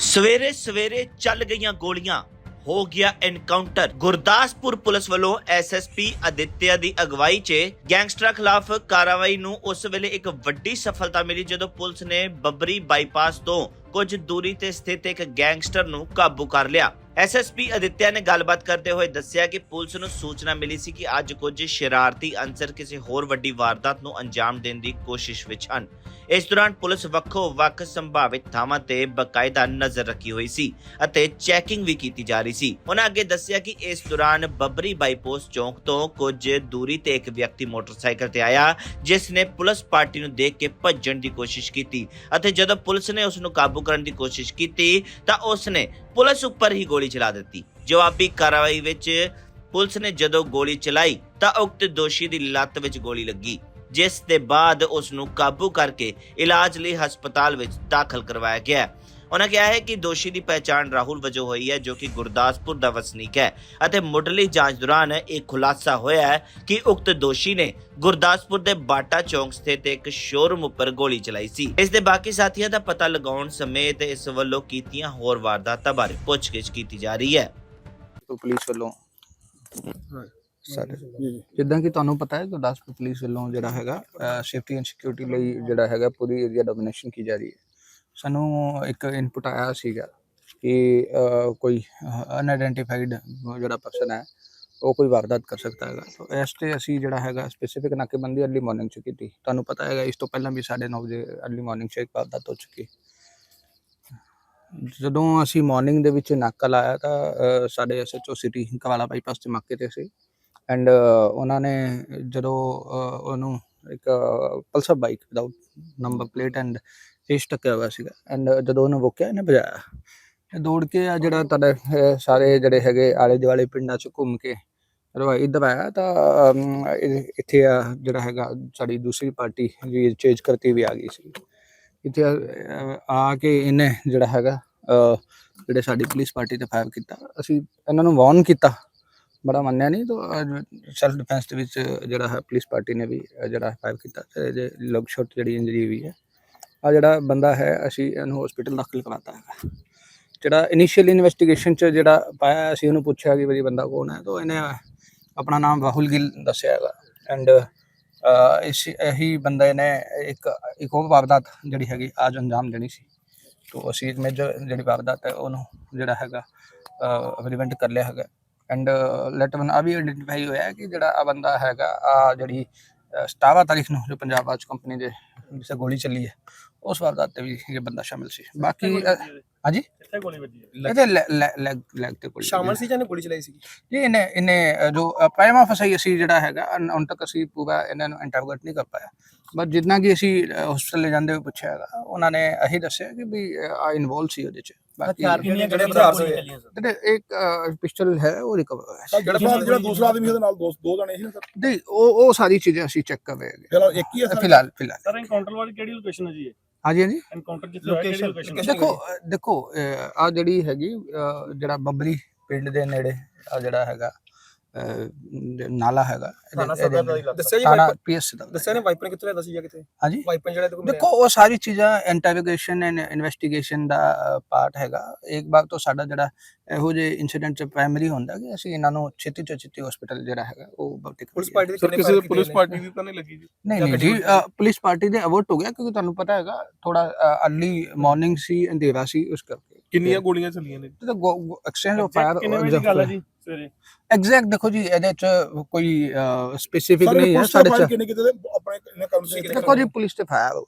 ਸਵੇਰੇ ਸਵੇਰੇ ਚੱਲ ਗਈਆਂ ਗੋਲੀਆਂ। ਹੋ ਗਿਆ ਐਨਕਾਊਂਟਰ ਗੁਰਦਾਸਪੁਰ ਪੁਲਿਸ ਵੱਲੋਂ ਐਸਐਸਪੀ ਅਦਿੱਤਿਆ ਦੀ ਅਗਵਾਈ 'ਚ ਗੈਂਗਸਟਰਾਂ ਖਿਲਾਫ ਕਾਰਵਾਈ ਨੂੰ ਉਸ ਵੇਲੇ ਇੱਕ ਵੱਡੀ ਸਫਲਤਾ ਮਿਲੀ ਜਦੋਂ ਪੁਲਿਸ ਨੇ ਬੱਬਰੀ ਬਾਈਪਾਸ ਤੋਂ ਕੁਝ ਦੂਰੀ ਤੇ ਸਥਿਤ ਇੱਕ ਗੈਂਗਸਟਰ ਨੂੰ ਕਾਬੂ ਕਰ ਲਿਆ। ਐਸਐਸਪੀ ਅਦਿੱਤਿਆ ਨੇ ਗੱਲਬਾਤ ਕਰਦੇ ਹੋਏ ਦੱਸਿਆ ਕਿ ਪੁਲਿਸ ਨੂੰ ਸੂਚਨਾ ਮਿਲੀ ਸੀ ਕਿ ਅੱਜ ਕੁਝ ਸ਼ਰਾਰਤੀ ਅਨਸਰ ਕਿਸੇ ਹੋਰ ਵੱਡੀ ਵਾਰਦਾਤ ਨੂੰ ਅੰਜਾਮ ਦੇਣ ਦੀ ਕੋਸ਼ਿਸ਼ ਵਿੱਚ ਹਨ। ਇਸ ਦੌਰਾਨ ਪੁਲਿਸ ਵੱਖੋ ਵੱਖ ਸੰਭਾਵਿਤ ਥਾਵਾਂ ਤੇ ਬਕਾਇਦਾ ਨਜ਼ਰ ਰੱਖੀ ਹੋਈ ਸੀ ਅਤੇ ਚੈਕਿੰਗ ਵੀ ਕੀਤੀ ਜਾ ਰਹੀ ਸੀ। ਉਹਨਾਂ ਅੱਗੇ ਦੱਸਿਆ ਕਿ ਇਸ ਦੌਰਾਨ ਬੱਬਰੀ ਬਾਈਪੋਸ ਚੌਂਕ ਤੋਂ ਕੁਝ ਦੂਰੀ ਤੇ ਇੱਕ ਵਿਅਕਤੀ ਮੋਟਰਸਾਈਕਲ ਤੇ ਆਇਆ, ਜਿਸ ਨੇ ਪੁਲਿਸ ਪਾਰਟੀ ਨੂੰ ਦੇਖ ਕੇ ਭੱਜਣ ਦੀ ਕੋਸ਼ਿਸ਼ ਕੀਤੀ ਅਤੇ ਜਦੋਂ ਪੁਲਿਸ ਨੇ ਉਸ ਨੂੰ ਕਾਬੂ ਕਰਨ ਦੀ ਕੋਸ਼ਿਸ਼ ਕੀਤੀ ਤਾਂ ਉਸ ਨੇ ਪੁਲਿਸ ਉੱਪਰ ਹੀ ਗੋਲੀ ਚਲਾ ਦਿੱਤੀ। ਜਵਾਬੀ ਕਾਰਵਾਈ ਵਿੱਚ ਪੁਲਿਸ ਨੇ ਜਦੋਂ ਗੋਲੀ ਚਲਾਈ ਤਾਂ ਉਕਤ ਦੋਸ਼ੀ ਦੀ ਲੱਤ ਵਿੱਚ ਗੋਲੀ ਲੱਗੀ, ਜਿਸ ਦੇ ਬਾਅਦ ਉਸ ਨੂੰ ਕਾਬੂ ਕਰਕੇ ਇਲਾਜ ਲਈ ਹਸਪਤਾਲ ਵਿੱਚ ਦਾਖਲ ਕਰਵਾਇਆ ਗਿਆ। ਉਹਨਾਂ ਕਿਹਾ ਹੈ ਕਿ ਦੋਸ਼ੀ ਦੀ ਪਹਿਚਾਣ ਰਾਹੁਲ ਵਜੋਂ ਹੋਈ ਹੈ ਜੋ ਕਿ ਗੁਰਦਾਸਪੁਰ ਦਾ ਵਸਨੀਕ ਹੈ ਅਤੇ ਮੁੱਢਲੀ ਜਾਂਚ ਦੌਰਾਨ ਇਹ ਖੁਲਾਸਾ ਹੋਇਆ ਹੈ ਕਿ ਉਕਤ ਦੋਸ਼ੀ ਨੇ ਗੁਰਦਾਸਪੁਰ ਦੇ ਬਾਟਾ ਚੌਂਕ ਸਥਿਤ ਇੱਕ ਸ਼ੋਰੂਮ ਉੱਪਰ ਗੋਲੀ ਚਲਾਈ ਸੀ। ਇਸ ਦੇ ਬਾਕੀ ਸਾਥੀਆਂ ਦਾ ਪਤਾ ਲਗਾਉਣ ਸਮੇਤ ਇਸ ਵੱਲੋਂ ਕੀਤੀਆਂ ਹੋਰ ਵਾਰਦਾਤਾਂ ਬਾਰੇ ਪੁੱਛਗਿੱਛ ਕੀਤੀ ਜਾ ਰਹੀ ਹੈ। ਤੋਂ ਪੁਲਿਸ ਵੱਲੋਂ ਸਾਰੇ ਜਿੱਦਾਂ ਕਿ ਤੁਹਾਨੂੰ ਪਤਾ ਹੈ ਗੁਰਦਾਸਪੁਰ ਪੁਲਿਸ ਵੱਲੋਂ ਜਿਹੜਾ ਹੈਗਾ ਸੇਫਟੀ ਐਂਡ ਸਿਕਿਉਰਿਟੀ ਲਈ ਜਿਹੜਾ ਹੈਗਾ ਪੂਰੀ ਏਰੀਆ ਡੋਮੀਨੇਸ਼ਨ ਕੀ ਜਾ ਰਹੀ ਹੈ। ਸਾਨੂੰ ਇੱਕ ਇਨਪੁਟ ਆਇਆ ਸੀਗਾ ਕਿ ਕੋਈ ਅਨਆਇਡੈਂਟੀਫਾਈਡ ਜਿਹੜਾ ਪਰਸਨ ਹੈ ਉਹ ਕੋਈ ਵਾਰਦਾਤ ਕਰ ਸਕਦਾ ਹੈਗਾ। ਤਾਂ ਇਸ ਤੇ ਅਸੀਂ ਜਿਹੜਾ ਹੈਗਾ ਸਪੈਸੀਫਿਕ ਨਾਕੇਬੰਦੀ ਅਰਲੀ ਮਾਰਨਿੰਗ ਚ ਕੀਤੀ। ਤੁਹਾਨੂੰ ਪਤਾ ਹੈਗਾ ਇਸ ਤੋਂ ਪਹਿਲਾਂ ਵੀ 9:30 ਵਜੇ ਅਰਲੀ ਮਾਰਨਿੰਗ ਚ ਇੱਕ ਵਾਰਦਾਤ ਹੋ ਚੁੱਕੀ। ਜਦੋਂ ਅਸੀਂ ਮਾਰਨਿੰਗ ਦੇ ਵਿੱਚ ਨਾਕਾ ਲਾਇਆ ਤਾਂ ਅਹ, ਸਾਡੇ ਐਸਐਚਓ ਸਿਟੀ ਕਵਾਲਾ ਬਾਈਪਾਸ ਤੇ ਮੱਕੇ ਤੇ ਸੀ। ਐਂਡ ਉਹਨਾਂ ਨੇ ਜਦੋਂ ਉਹਨੂੰ ਇੱਕ Pulsar bike without number plate and ਏਸ਼ ਟੱਕਿਆ ਹੋਇਆ ਸੀਗਾ। ਐਂਡ ਜਦੋਂ ਉਹਨੂੰ ਰੋਕਿਆ ਇਹਨੇ ਭਜਾਇਆ। ਇਹ ਦੌੜ ਕੇ ਆ ਜਿਹੜਾ ਤੁਹਾਡੇ ਸਾਰੇ ਜਿਹੜੇ ਹੈਗੇ ਆਲੇ ਦੁਆਲੇ ਪਿੰਡਾਂ ਚ ਘੁੰਮ ਕੇ ਜਦੋਂ ਇੱਧਰ ਆਇਆ ਤਾਂ ਇੱਥੇ ਆ ਜਿਹੜਾ ਹੈਗਾ ਸਾਡੀ ਦੂਸਰੀ ਪਾਰਟੀ ਜੀ ਚੇਂਜ ਕਰਤੀ ਵੀ ਆ ਗਈ ਸੀ। ਇੱਥੇ ਆ- ਕੇ ਇਹਨੇ ਜਿਹੜਾ ਹੈਗਾ ਜਿਹੜੇ ਸਾਡੀ ਪੁਲਿਸ ਪਾਰਟੀ ਤੇ ਫਾਇਰ ਕੀਤਾ। ਅਸੀਂ ਇਹਨਾਂ ਨੂੰ ਵਾਰਨ ਕੀਤਾ। ਬੜਾ ਮੰਨਿਆ ਨਹੀਂ ਤਾਂ ਸੈਲਫ ਡਿਫੈਂਸ ਦੇ ਵਿੱਚ ਜਿਹੜਾ ਹੈ ਪੁਲਿਸ ਪਾਰਟੀ ਨੇ ਵੀ ਅਹ, ਜਿਹੜਾ ਫਾਇਰ ਕੀਤਾ। ਤੇ ਇਹਦੇ ਲਗ ਸ਼ਾਟ ਜਿਹੜੀ ਇੰਜਰੀ ਹੋਈ ਹੈ ਆ ਜਿਹੜਾ ਬੰਦਾ ਹੈ, ਅਸੀਂ ਇਹਨੂੰ ਹਸਪੀਟਲ ਦਾਖਲ ਕਰਾਤਾ ਹੈਗਾ। ਜਿਹੜਾ ਇਨੀਸ਼ੀਅਲ ਇਨਵੈਸਟੀਗੇਸ਼ਨ ਚ ਜਿਹੜਾ ਪਾਇਆ ਅਸੀਂ ਉਹਨੂੰ ਪੁੱਛਿਆ ਕਿ ਵੀ ਬੰਦਾ ਕੌਣ ਹੈ, ਤਾਂ ਇਹਨੇ ਆਪਣਾ ਨਾਮ ਰਾਹੁਲ ਗਿੱਲ ਦੱਸਿਆ ਹੈਗਾ। ਐਂਡ ਇਸ, ਇਹੀ ਬੰਦੇ ਨੇ ਇੱਕ ਇੱਕ ਹੋਰ ਵਾਰਦਾਤ ਜਿਹੜੀ ਹੈਗੀ ਅੱਜ ਅੰਜਾਮ ਦੇਣੀ ਸੀ। ਤੋ ਅਸੀਂ ਮੇਜਰ ਜਿਹੜੀ ਵਾਰਦਾਤ ਹੈ, ਉਹਨੂੰ ਜਿਹੜਾ ਹੈਗਾ ਪ੍ਰੀਵੈਂਟ ਕਰ ਲਿਆ ਹੈਗਾ। ਐਂਡ ਲੈਟਰ ਵਨ ਆ ਵੀ ਆਇਡੈਂਟੀਫਾਈ ਹੋਇਆ ਕਿ ਜਿਹੜਾ ਆ ਬੰਦਾ ਹੈਗਾ, ਆ ਜਿਹੜੀ 17 ਤਾਰੀਖ ਨੂੰ ਜੋ ਪੰਜਾਬ ਆਜ ਕੰਪਨੀ ਦੇ ਜਿਸੇ ਗੋਲੀ ਚੱਲੀ ਹੈ ਉਸ ਵਾਰਦਾਤ ਤੇ ਵੀ ਇਹ ਬੰਦਾ ਸ਼ਾਮਿਲ ਸੀ। ਬਾਕੀ ਹਾਂਜੀ? ਕਿੱਥੇ ਗੋਲੀ ਵੱਜੀ ਹੈ ਇਹਦੇ ਲੈਗ ਲੈਗ ਤੇ ਗੋਲੀ ਸ਼ਾਮਲ ਸੀ ਜਾਂ ਗੋਲੀ ਚਲਾਈ ਸੀ ਜੀ ਇਹਨੇ ਇਹਨੇ ਜੋ ਪ੍ਰਾਈਮਾ ਫਸਾਈ ਅਸੀਂ ਜਿਹੜਾ ਹੈਗਾ ਹੁਣ ਤੱਕ ਅਸੀਂ ਪੂਰਾ ਇਹਨਾਂ ਨੂੰ ਇੰਟਰੋਗੇਟ ਨਹੀਂ ਕਰ ਪਾਇਆ। ਬਟ ਜਿੰਨਾ ਕਿ ਅਸੀਂ ਹਸਪੀਟਲ ਲੈ ਜਾਂਦੇ ਹੋਏ ਪੁੱਛਿਆ ਹੈਗਾ ਉਹਨਾਂ ਨੇ ਇਹੀ ਦੱਸਿਆ ਕਿ ਵੀ ਆ ਇਨਵੋਲਵ ਸੀ ਉਹਦੇ ਚ। ਬਾਕੀ ਜਿਹੜੇ ਹਥਿਆਰ ਸੀ? ਜਿਹੜੇ ਇੱਕ ਪਿਸਟਲ ਹੈ ਉਹ ਰਿਕਵਰ ਹੋਇਆ ਸੀ। ਜਿਹੜਾ ਬੰਦਾ ਜਿਹੜਾ ਦੂਸਰਾ ਆਦਮੀ ਉਹਦੇ ਨਾਲ ਦੋ ਦੋ ਜਣੇ ਸੀ ਨਾ ਸਰ? ਨਹੀਂ ਉਹ ਉਹ ਸਾਰੀ ਚੀਜ਼ਾਂ ਅਸੀਂ ਚੈੱਕ ਕਰ ਰਹੇ ਹੈਗੇ। ਫਿਰ ਇੱਕ ਹੀ ਹੈ ਸਰ? ਫਿਲਹਾਲ ਫਿਲਹਾਲ। ਸਰ ਐਨਕਾਊਂਟਰ ਵਾਲੀ ਕਿਹੜੀ ਲੋਕੇਸ਼ਨ ਹੈ ਜੀ ਇਹ? ਹਾਂਜੀ ਹਾਂਜੀ। ਐਨਕਾਊਂਟਰ ਜਿੱਥੇ ਹੋਇਆ ਕਿਹੜੀ ਲੋਕੇਸ਼ਨ ਦੇਖੋ ਆ ਜਿਹੜੀ ਹੈਗੀ ਜਿਹੜਾ ਬੱਬਰੀ ਪਿੰਡ ਦੇ ਨੇੜੇ ਆ ਜਿਹੜਾ ਹੈਗਾ ਨਾਲਾ ਹੈਗਾ। ਦਾ। ਦੱਸਿਆ ਜੀ ਪੀਐਸ ਦਾ। ਦੱਸਿਆ ਨੇ ਵਾਈਪਰ ਕਿੱਥੇ ਲੈਦਾ ਸੀ ਜਾਂ ਕਿੱਥੇ ਹਾਂਜੀ। ਵਾਈਪਰ ਜਿਹੜਾ ਤੇ ਦੇਖੋ ਉਹ ਸਾਰੀ ਚੀਜ਼ਾਂ ਇੰਟਰੋਗੇਸ਼ਨ ਐਂਡ ਇਨਵੈਸਟੀਗੇਸ਼ਨ ਦਾ ਪਾਰਟ ਹੈਗਾ। ਇੱਕ ਵਾਰ ਤੋਂ ਸਾਡਾ ਜਿਹੜਾ ਇਹੋ ਜਿਹੇ ਇਨਸੀਡੈਂਟ ਚ ਪ੍ਰਾਇਮਰੀ ਹੁੰਦਾ ਕਿ ਅਸੀਂ ਇਹਨਾਂ ਨੂੰ ਛੇਤੀ ਤੋਂ ਛੇਤੀ ਹਸਪੀਟਲ ਜਿਹੜਾ ਹੈਗਾ ਉਹ ਭਰਤੀ ਪੁਲਿਸ। ਪਾਰਟੀ ਦੇ ਕਿਸੇ ਪੁਲਿਸ ਕੀਤੇ ਪਾਰਟੀ? ਵੀ ਤਾਂ ਨਹੀਂ ਲੱਗੀ ਜੀ। ਨਹੀਂ ਨਹੀਂ ਜੀ ਪੁਲਿਸ ਪਾਰਟੀ ਦੇ ਅਵਰਟ ਹੋ ਗਿਆ ਕਿਉਂਕਿ ਤੁਹਾਨੂੰ ਪਤਾ ਹੈਗਾ ਥੋੜਾ ਅਰਲੀ ਮਾਰਨਿੰਗ ਸੀ ਅੰਧੇਰਾ ਸੀ ਉਸ ਕਰਕੇ। ਕਿੰਨੀਆਂ ਗੋਲੀਆਂ ਚੱਲੀਆਂ ਨੇ? ਤੇ ਐਕਸਚੇਂਜ ਆਫ Exact ਕਿੰਨੇ ਵਜੇ ਦੀ ਗੱਲ ਹੈ ਜੀ? ਸਵੇਰੇ। ਐਗਜ਼ੈਕਟ ਦੇਖੋ ਜੀ ਇਹਦੇ ਚ ਕੋਈ ਸਪੈਸੀਫਿਕ ਨਹੀਂ ਹੈ ਸਾਡੇ ਚ ਕਿੰਨੇ ਕਿਤੇ ਆਪਣੇ ਦੇਖੋ ਜੀ ਪੁਲਿਸ ਤੇ ਫਾਇਰ ਹੋ